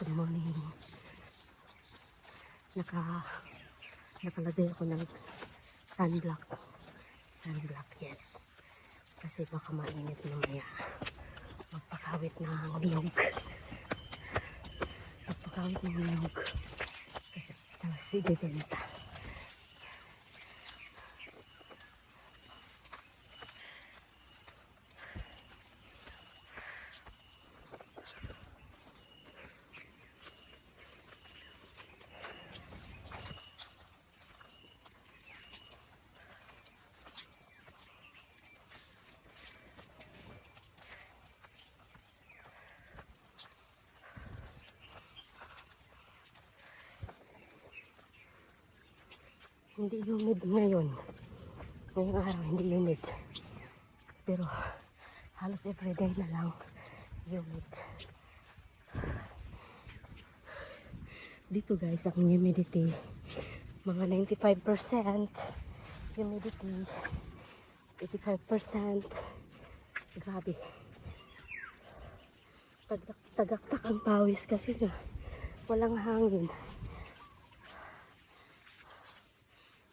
Good morning. Naka, nakalagay ako ng sunblock. Sunblock, yes. Kasi baka mainit mamaya. Magpakawit ng niyog. Magpakawit ng niyog. Kasi sa sibibenta. Hindi humid ngayon. Ngayong araw, hindi humid. Pero halos everyday na lang humid. Dito guys, ang humidity, mga 95%. Humidity, 85%. Grabe. Tagak, tagaktak ang pawis kasi nga walang hangin.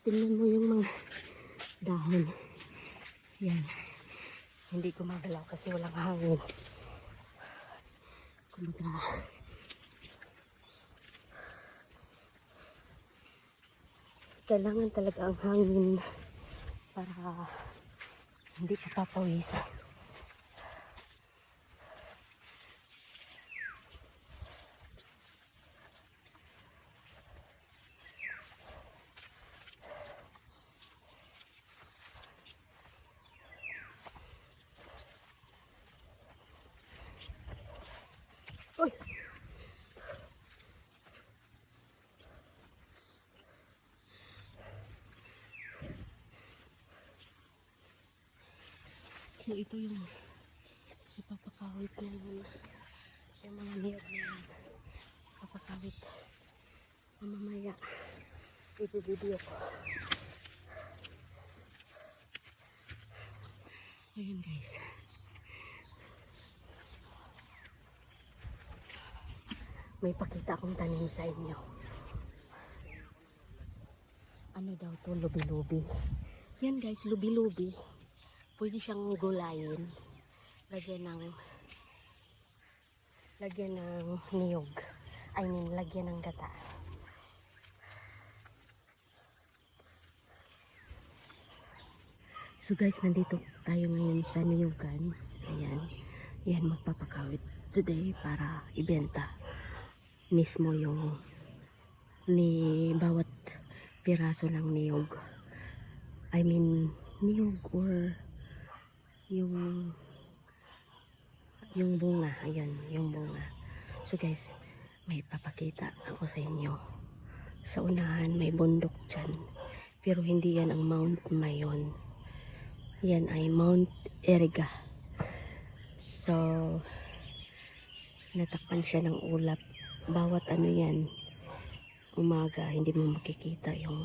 Tingnan mo yung mga dahon. Yan. Hindi gumagalaw kasi walang hangin. Kumbaga, kailangan talaga ang hangin para hindi ka So ito yung ipapakawit yun. Yung mga niyog na yun. Papakawit. Mamamaya. Ibibideo ko. Ayun guys. May pakita akong tanim sa inyo. Ano daw to? Lubi-lubi. Yan guys, lubi-lubi. Pwede siyang gulayin. Lagyan ng lagyan ng niyog. I mean, lagyan ng gata. So guys, nandito tayo ngayon sa niyugan. Ayan. Yan, magpapakawit today para ibenta mismo yung ni bawat piraso ng niyog. I mean, niyog or yung yung bunga. Ayan, yung bunga. So guys, may papakita ako sa inyo. Sa unahan, may bundok dyan. Pero hindi yan ang Mount Mayon. Yan ay Mount Erga. So, natakpan siya ng ulap. Bawat ano yan, umaga, hindi mo makikita yung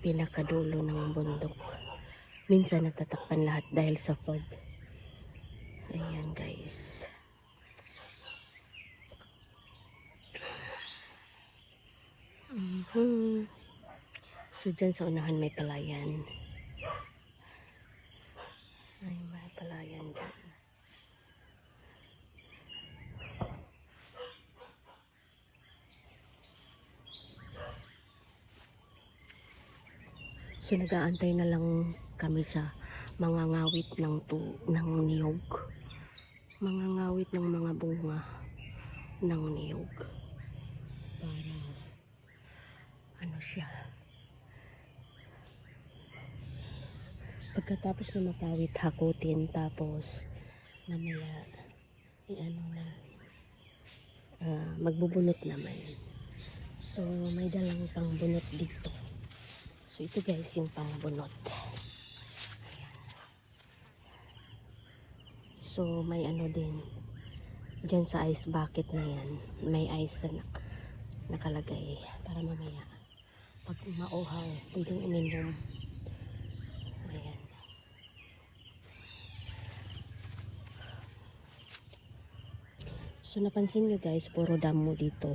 pinakadulo ng bundok. Minsan natatakpan lahat dahil sa fog. Ayan guys. Mhm. So dyan sa unahan may palayan. Ay, may palayan dyan. So nag-aantay na lang kami sa mga ngawit ng tu ng niyog. Mga ngawit ng mga bunga ng niyog. Para ano siya. Pagkatapos na makawit, hakutin tapos namaya i-ano na ah, magbubunot naman. So may dalang pang bunot dito. So ito guys yung pangbunot. Ayan. So may ano din. Diyan sa ice bucket na yan. May ice na nak- nakalagay. Para mamaya. Pag mauhaw, pwedeng ininom. Ayan. So napansin nyo guys, puro damo dito.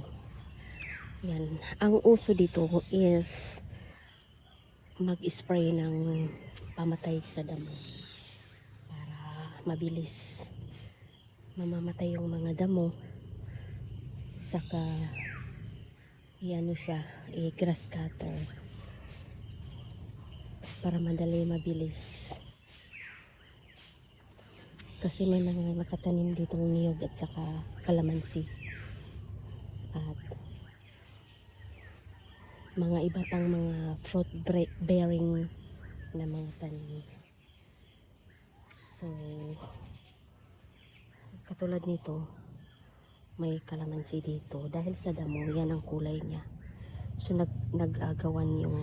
Yan. Ang uso dito is mag-spray ng pamatay sa damo para mabilis mamamatay yung mga damo. Saka iano siya i-grass cutter. Para madali mabilis. Kasi may mga nakatanim ditong niyog at saka kalamansi. At mga iba pang mga fruit bearing na mga tanim. So katulad nito may kalamansi dito. Dahil sa damo yan ang kulay niya. So nag nag-agawan yung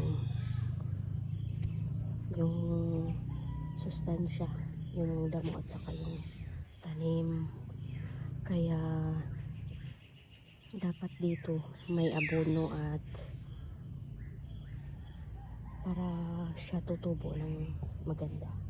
yung sustansya yung damo at saka yung tanim. Kaya dapat dito may abono at para siya tutubo ng maganda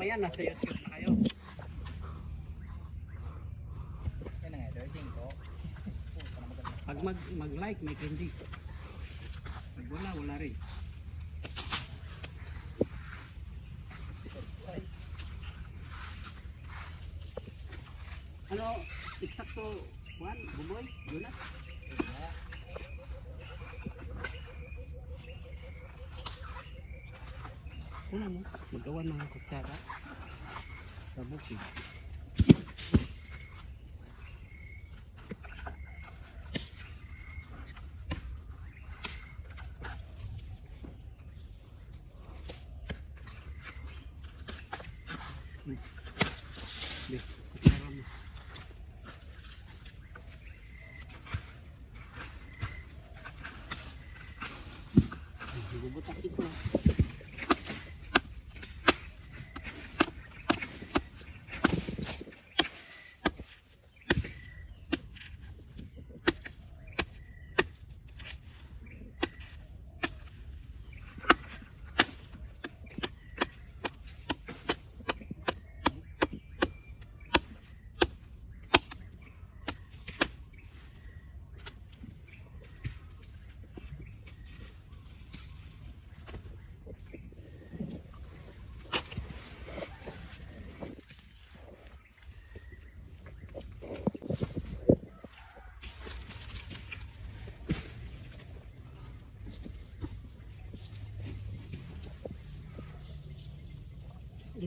mamaya nasa YouTube na kayo. Yan nga, dojing ko. Pag mag, mag-like, may candy. Pag wala, wala rin. Ano, eksakto, Juan, Buboy, Jonas? Ano mo, magawa ng kutsara. Sa bukid. Di, kutsara mo. Bubutak ito.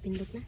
Gipindot na.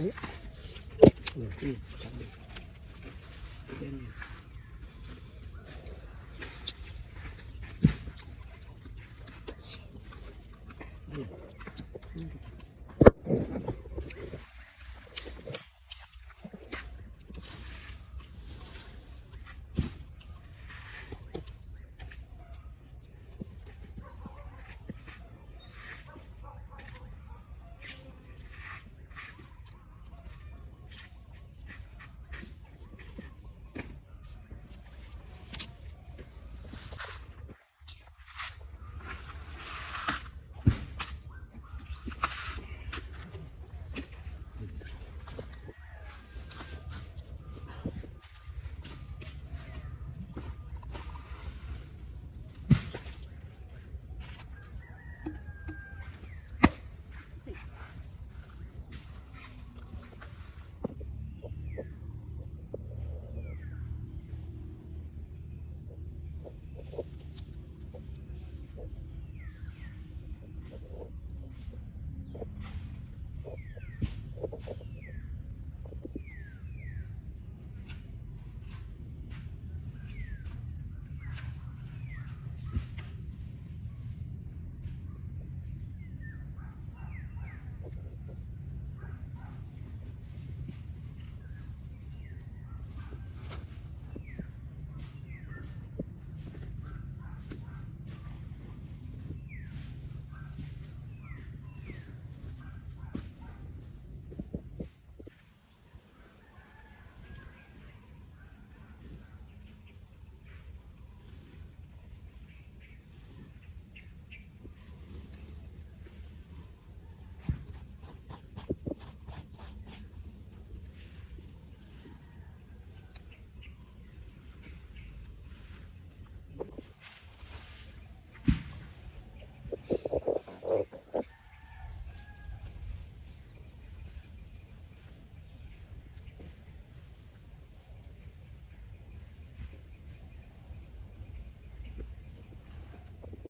Okay. Sabi. Yan.